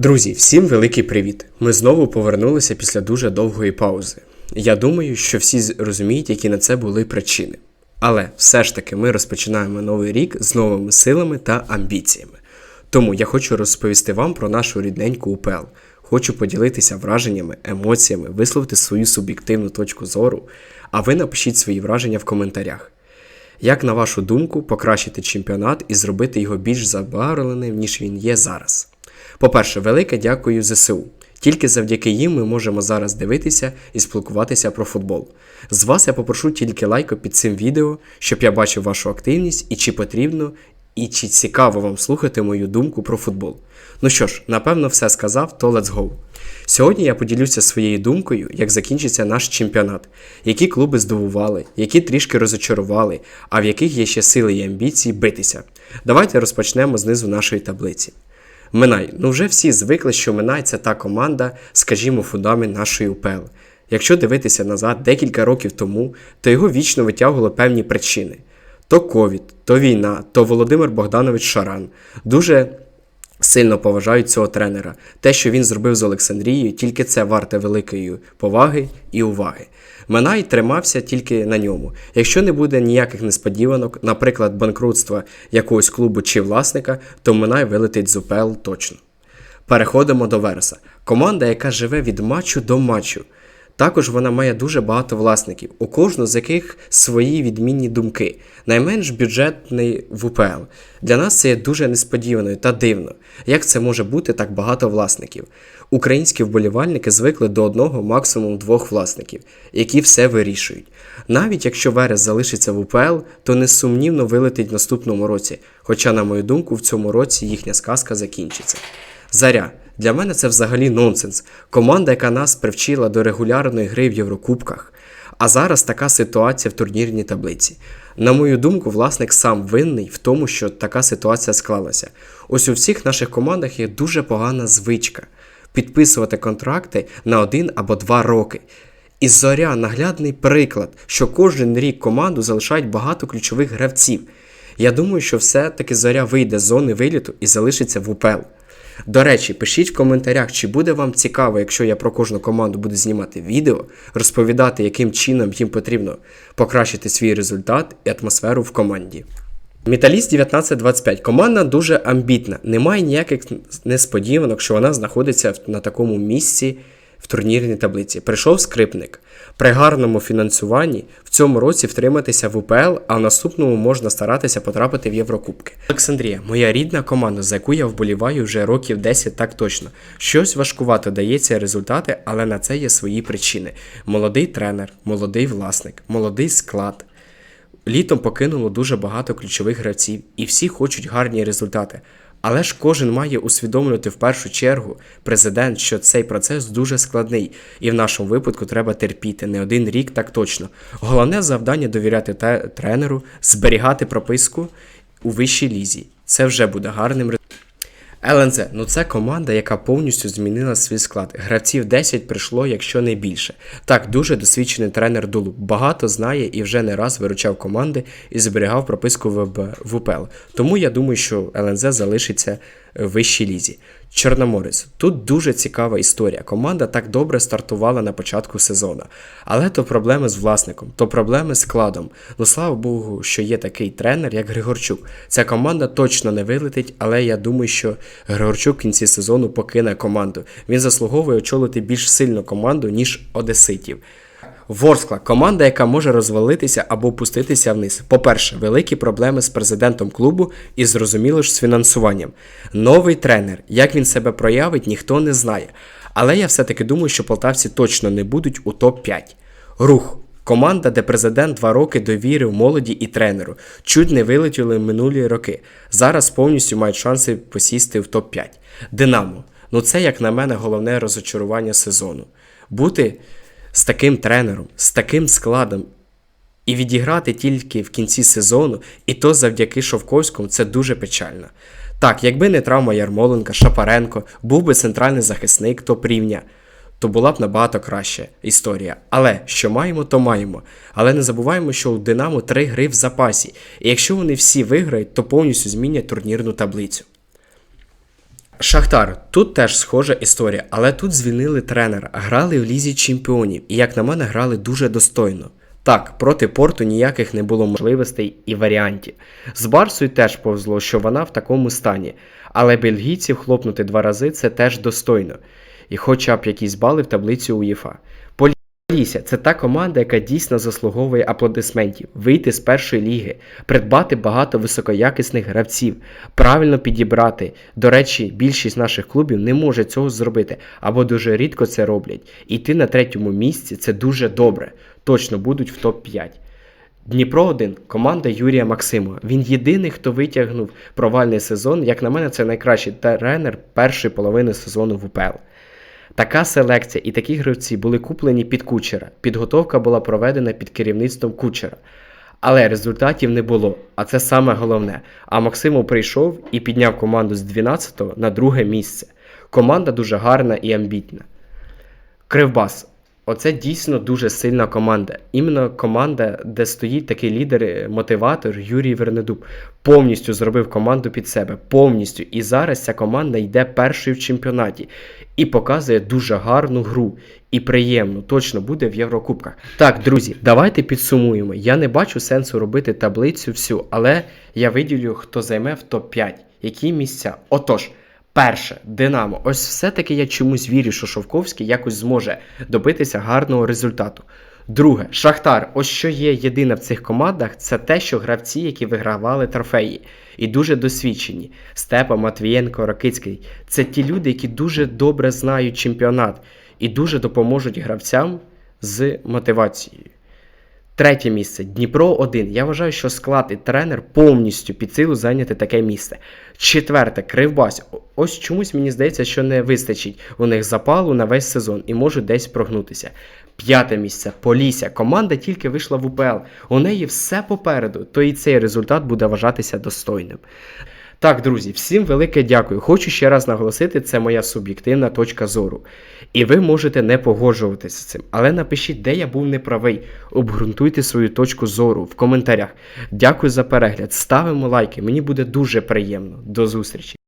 Друзі, всім великий привіт! Ми знову повернулися після дуже довгої паузи. Я думаю, що всі розуміють, які на це були причини. Але все ж таки ми розпочинаємо новий рік з новими силами та амбіціями. Тому я хочу розповісти вам про нашу рідненьку УПЛ. Хочу поділитися враженнями, емоціями, висловити свою суб'єктивну точку зору, а ви напишіть свої враження в коментарях. Як на вашу думку, покращити чемпіонат і зробити його більш забарвленим, ніж він є зараз? По-перше, велике дякую ЗСУ. Тільки завдяки їм ми можемо зараз дивитися і спілкуватися про футбол. З вас я попрошу тільки лайко під цим відео, щоб я бачив вашу активність і чи потрібно, і чи цікаво вам слухати мою думку про футбол. Ну що ж, напевно, все сказав, то let's go. Сьогодні я поділюся своєю думкою, як закінчиться наш чемпіонат, які клуби здивували, які трішки розочарували, а в яких є ще сили і амбіції битися. Давайте розпочнемо знизу нашої таблиці. Минай. Ну вже всі звикли, що Минай це та команда, скажімо, фундамент нашої УПЛ. Якщо дивитися назад декілька років тому, то його вічно витягували певні причини: то ковід, то війна, то Володимир Богданович Шаран. Дуже сильно поважають цього тренера. Те, що він зробив з Олександрією, тільки це варте великої поваги і уваги. Минай тримався тільки на ньому. Якщо не буде ніяких несподіванок, наприклад, банкрутства якогось клубу чи власника, то Минай вилетить з УПЛ точно. Переходимо до Вереса. Команда, яка живе від матчу до матчу. Також вона має дуже багато власників, у кожного з яких свої відмінні думки. Найменш бюджетний в УПЛ. Для нас це є дуже несподіваною та дивно. Як це може бути так багато власників? Українські вболівальники звикли до одного, максимум двох власників, які все вирішують. Навіть якщо Верес залишиться в УПЛ, то несумнівно вилетить в наступному році. Хоча, на мою думку, в цьому році їхня сказка закінчиться. Заря. Для мене це взагалі нонсенс. Команда, яка нас привчила до регулярної гри в Єврокубках. А зараз така ситуація в турнірній таблиці. На мою думку, власник сам винний в тому, що така ситуація склалася. Ось у всіх наших командах є дуже погана звичка підписувати контракти на один або два роки. І зоря наглядний приклад, що кожен рік команду залишають багато ключових гравців. Я думаю, що все-таки зоря вийде з зони виліту і залишиться в УПЛ. До речі, пишіть в коментарях, чи буде вам цікаво, якщо я про кожну команду буду знімати відео, розповідати, яким чином їм потрібно покращити свій результат і атмосферу в команді. Металіст 1925. Команда дуже амбітна. Немає ніяких несподіванок, що вона знаходиться на такому місці в турнірній таблиці. Прийшов скрипник. При гарному фінансуванні в цьому році втриматися в УПЛ, а в наступному можна старатися потрапити в Єврокубки. Олександрія, моя рідна команда, за яку я вболіваю вже років 10 так точно. Щось важкувато дається результати, але на це є свої причини: молодий тренер, молодий власник, молодий склад. Літом покинуло дуже багато ключових гравців, і всі хочуть гарні результати. Але ж кожен має усвідомлювати в першу чергу президент, що цей процес дуже складний, і в нашому випадку треба терпіти не один рік, так точно. Головне завдання довіряти тренеру, зберігати прописку у вищій лізі. Це вже буде гарним результатом. ЛНЗ, ну це команда, яка повністю змінила свій склад. Гравців 10 прийшло, якщо не більше. Так, дуже досвідчений тренер Дулу. Багато знає і вже не раз виручав команди і зберігав прописку в, УПЛ. Тому я думаю, що ЛНЗ залишиться вищій лізі. Чорноморець. Тут дуже цікава історія. Команда так добре стартувала на початку сезону. Але то проблеми з власником, то проблеми з складом. Ну слава Богу, що є такий тренер, як Григорчук. Ця команда точно не вилетить, але я думаю, що Григорчук в кінці сезону покине команду. Він заслуговує очолити більш сильну команду, ніж Одеситів. Ворскла команда, яка може розвалитися або опуститися вниз. По-перше, великі проблеми з президентом клубу і зрозуміло ж з фінансуванням. Новий тренер, як він себе проявить, ніхто не знає. Але я все-таки думаю, що полтавці точно не будуть у топ-5. Рух. Команда, де президент два роки довірив молоді і тренеру, чуть не вилетіли минулі роки. Зараз повністю мають шанси посісти в топ-5. Динамо. Ну це, як на мене, головне розочарування сезону. Бути з таким тренером, з таким складом і відіграти тільки в кінці сезону, і то завдяки Шовковському, це дуже печально. Так, якби не травма Ярмоленка, Шапаренко, був би центральний захисник топ-рівня, то була б набагато краща історія. Але що маємо, то маємо. Але не забуваємо, що у Динамо три гри в запасі, і якщо вони всі виграють, то повністю змінять турнірну таблицю. Шахтар, тут теж схожа історія, але тут звільнили тренера, грали в лізі чемпіонів, і як на мене, грали дуже достойно. Так, проти порту ніяких не було можливостей і варіантів. З Барсою теж повзло, що вона в такому стані, але бельгійців хлопнути два рази це теж достойно. І хоча б якісь бали в таблиці УЄФА. Полісся це та команда, яка дійсно заслуговує аплодисментів, вийти з першої ліги, придбати багато високоякісних гравців, правильно підібрати. До речі, більшість наших клубів не може цього зробити або дуже рідко це роблять. Іти на третьому місці це дуже добре. Точно будуть в топ-5. Дніпро 1 команда Юрія Максимова. Він єдиний, хто витягнув провальний сезон. Як на мене, це найкращий тренер першої половини сезону в УПЛ. Така селекція і такі гравці були куплені під кучера. Підготовка була проведена під керівництвом кучера. Але результатів не було, а це саме головне. А Максимов прийшов і підняв команду з 12-го на друге місце. Команда дуже гарна і амбітна. Кривбас. Оце дійсно дуже сильна команда. Іменно команда, де стоїть такий лідер, е, Юрій Вернедуб. Повністю зробив команду під себе. Повністю. І зараз ця команда йде першою в чемпіонаті і показує дуже гарну гру. І приємно, точно буде в Єврокубках. Так, друзі, давайте підсумуємо. Я не бачу сенсу робити таблицю всю, але я виділю, хто займе в топ-5, які місця. Отож. Перше, Динамо. Ось все-таки я чомусь вірю, що Шовковський якось зможе добитися гарного результату. Друге, Шахтар. Ось що є єдине в цих командах, це те, що гравці, які вигравали трофеї, і дуже досвідчені. Степа, Матвієнко, Ракицький. Це ті люди, які дуже добре знають чемпіонат і дуже допоможуть гравцям з мотивацією. Третє місце Дніпро 1. Я вважаю, що склад і тренер повністю під силу зайняти таке місце. Четверте Кривбас. Ось чомусь мені здається, що не вистачить у них запалу на весь сезон і можуть десь прогнутися. П'яте місце Полісся. Команда тільки вийшла в УПЛ. У неї все попереду, то і цей результат буде вважатися достойним. Так, друзі, всім велике дякую. Хочу ще раз наголосити, це моя суб'єктивна точка зору. І ви можете не погоджуватися з цим. Але напишіть, де я був неправий. Обґрунтуйте свою точку зору в коментарях. Дякую за перегляд. Ставимо лайки, мені буде дуже приємно. До зустрічі!